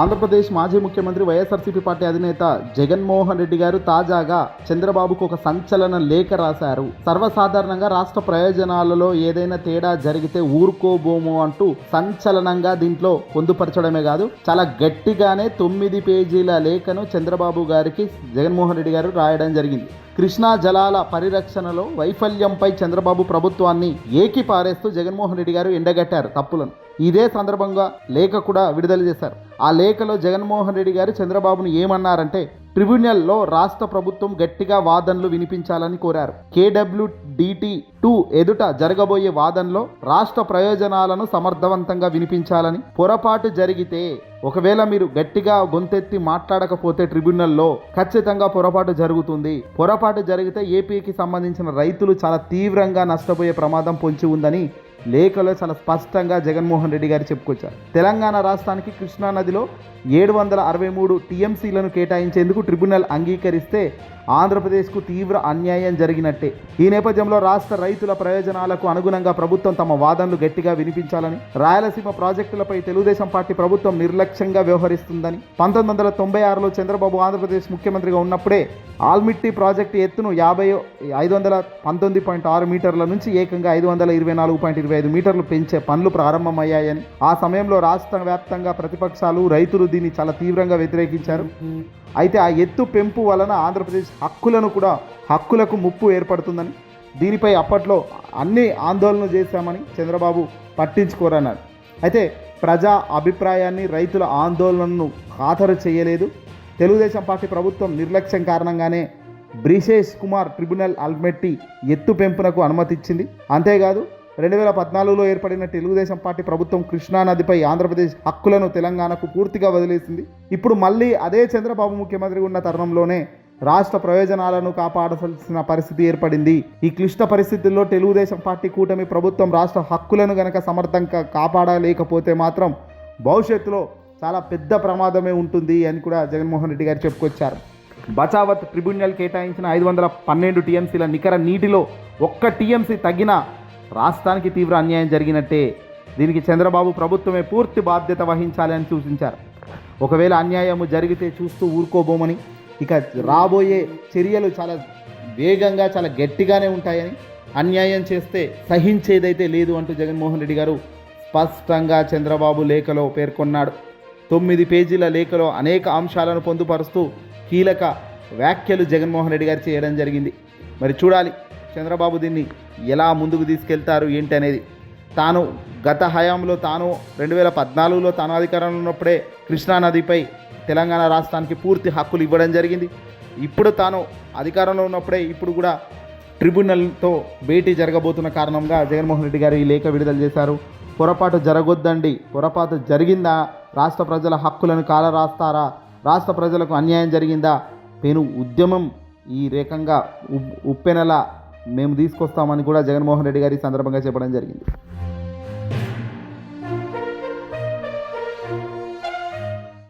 ఆంధ్రప్రదేశ్ మాజీ ముఖ్యమంత్రి వైఎస్ఆర్సీపీ పార్టీ అధినేత జగన్మోహన్ రెడ్డి గారు తాజాగా చంద్రబాబుకు ఒక సంచలన లేఖ రాశారు. సర్వసాధారణంగా రాష్ట్ర ప్రయోజనాలలో ఏదైనా తేడా జరిగితే ఊరుకోబోము అంటూ సంచలనంగా దీంట్లో పొందుపరచడమే కాదు చాలా గట్టిగానే తొమ్మిది పేజీల లేఖను చంద్రబాబు గారికి జగన్మోహన్ రెడ్డి గారు రాయడం జరిగింది. కృష్ణా జలాల పరిరక్షణలో వైఫల్యంపై చంద్రబాబు ప్రభుత్వాన్ని ఏకిపారేస్తూ జగన్మోహన్ రెడ్డి గారు ఎండగట్టారు తప్పులను. ఇదే సందర్భంగా లేఖ కూడా విడుదల చేశారు. ఆ లేఖలో జగన్మోహన్ రెడ్డి గారు చంద్రబాబును ఏమన్నారంటే ట్రిబ్యునల్లో రాష్ట్ర ప్రభుత్వం గట్టిగా వాదనలు వినిపించాలని కోరారు. కేడబ్ల్యూడిటి టూ ఎదుట జరగబోయే వాదనలో రాష్ట్ర ప్రయోజనాలను సమర్థవంతంగా వినిపించాలని పొరపాటు జరిగితే ఒకవేళ మీరు గట్టిగా గొంతెత్తి మాట్లాడకపోతే ట్రిబ్యునల్లో ఖచ్చితంగా పొరపాటు జరుగుతుంది. పొరపాటు జరిగితే ఏపీకి సంబంధించిన రైతులు చాలా తీవ్రంగా నష్టపోయే ప్రమాదం పొంచి ఉందని లేఖలో చాలా స్పష్టంగా జగన్మోహన్ రెడ్డి గారు చెప్పుకొచ్చారు. తెలంగాణ రాష్ట్రానికి కృష్ణా నదిలో ఏడు వందల అరవై మూడు టీఎంసీలను కేటాయించేందుకు ట్రిబ్యునల్ అంగీకరిస్తే ఆంధ్రప్రదేశ్కు తీవ్ర అన్యాయం జరిగినట్టే. ఈ నేపథ్యంలో రాష్ట్ర రైతుల ప్రయోజనాలకు అనుగుణంగా ప్రభుత్వం తమ వాదనలు గట్టిగా వినిపించాలని రాయలసీమ ప్రాజెక్టులపై తెలుగుదేశం పార్టీ ప్రభుత్వం నిర్లక్ష్యంగా వ్యవహరిస్తుందని పంతొమ్మిది వందల తొంభై ఆరులో చంద్రబాబు ఆంధ్రప్రదేశ్ ముఖ్యమంత్రిగా ఉన్నప్పుడే ఆల్మిట్టి ప్రాజెక్టు ఎత్తును యాభై ఐదు వందల పంతొమ్మిది పాయింట్ ఆరు మీటర్ల నుంచి ఏకంగా ఐదు వందల ఇరవై నాలుగు పాయింట్ ఇరవై ఐదు మీటర్లు పెంచే పనులు ప్రారంభమయ్యాయని ఆ సమయంలో రాష్ట్ర వ్యాప్తంగా ప్రతిపక్షాలు రైతులు దీన్ని చాలా తీవ్రంగా వ్యతిరేకించారు. అయితే ఆ ఎత్తు పెంపు వలన ఆంధ్రప్రదేశ్ హక్కులను కూడా హక్కులకు ముప్పు ఏర్పడుతుందని దీనిపై అప్పట్లో అన్ని ఆందోళన చేశామని చంద్రబాబు పట్టించుకోరన్నారు. అయితే ప్రజా అభిప్రాయాన్ని రైతుల ఆందోళనను ఖాతరు చేయలేదు. తెలుగుదేశం పార్టీ ప్రభుత్వం నిర్లక్ష్యం కారణంగానే బ్రిషేష్ కుమార్ ట్రిబ్యునల్ అల్మెట్టి ఎత్తు పెంపునకు అనుమతి ఇచ్చింది అంతేకాదు రెండు వేల పద్నాలుగులో ఏర్పడిన తెలుగుదేశం పార్టీ ప్రభుత్వం కృష్ణా నదిపై ఆంధ్రప్రదేశ్ హక్కులను తెలంగాణకు పూర్తిగా వదిలేసింది. ఇప్పుడు మళ్ళీ అదే చంద్రబాబు ముఖ్యమంత్రి ఉన్న తరుణంలోనే రాష్ట్ర ప్రయోజనాలను కాపాడాల్సిన పరిస్థితి ఏర్పడింది. ఈ క్లిష్ట పరిస్థితుల్లో తెలుగుదేశం పార్టీ కూటమి ప్రభుత్వం రాష్ట్ర హక్కులను గనక సమర్థంగా కాపాడలేకపోతే మాత్రం భవిష్యత్తులో చాలా పెద్ద ప్రమాదమే ఉంటుంది అని కూడా జగన్మోహన్ రెడ్డి గారు చెప్పుకొచ్చారు. బచావత్ ట్రిబ్యునల్ కేటాయించిన ఐదు వందల పన్నెండు టీఎంసీల నికర నీటిలో ఒక్క టీఎంసీ తగిన రాష్ట్రానికి తీవ్ర అన్యాయం జరిగినట్టే. దీనికి చంద్రబాబు ప్రభుత్వమే పూర్తి బాధ్యత వహించాలని సూచించారు. ఒకవేళ అన్యాయము జరిగితే చూస్తూ ఊరుకోబోమని. ఇక రాబోయే చర్యలు చాలా వేగంగా చాలా గట్టిగానే ఉంటాయని అన్యాయం చేస్తే సహించేదైతే లేదు అంటూ జగన్మోహన్ రెడ్డి గారు స్పష్టంగా చంద్రబాబు లేఖలో పేర్కొన్నాడు. తొమ్మిది పేజీల లేఖలో అనేక అంశాలను పొందుపరుస్తూ కీలక వ్యాఖ్యలు జగన్మోహన్ రెడ్డి గారు చేయడం జరిగింది. మరి చూడాలి చంద్రబాబు దీన్ని ఎలా ముందుకు తీసుకెళ్తారు ఏంటి అనేది. తాను గత హయాంలో తాను రెండు వేల పద్నాలుగులో తాను అధికారంలో ఉన్నప్పుడే కృష్ణానదిపై తెలంగాణ రాష్ట్రానికి పూర్తి హక్కులు ఇవ్వడం జరిగింది. ఇప్పుడు తాను అధికారంలో ఉన్నప్పుడే ఇప్పుడు కూడా ట్రిబ్యునల్తో భేటీ జరగబోతున్న కారణంగా జగన్మోహన్ రెడ్డి గారు ఈ లేఖ విడుదల చేశారు. పొరపాటు జరగొద్దండి. పొరపాటు జరిగిందా? రాష్ట్ర ప్రజల హక్కులను కాల రాస్తారా రాష్ట్ర ప్రజలకు అన్యాయం జరిగిందా? పెను ఉద్యమం ఈ రకంగా ఉప్పెనల మేము తీసుకొస్తామని కూడా జగన్మోహన్ రెడ్డి గారి సందర్భంగా చెప్పడం జరిగింది.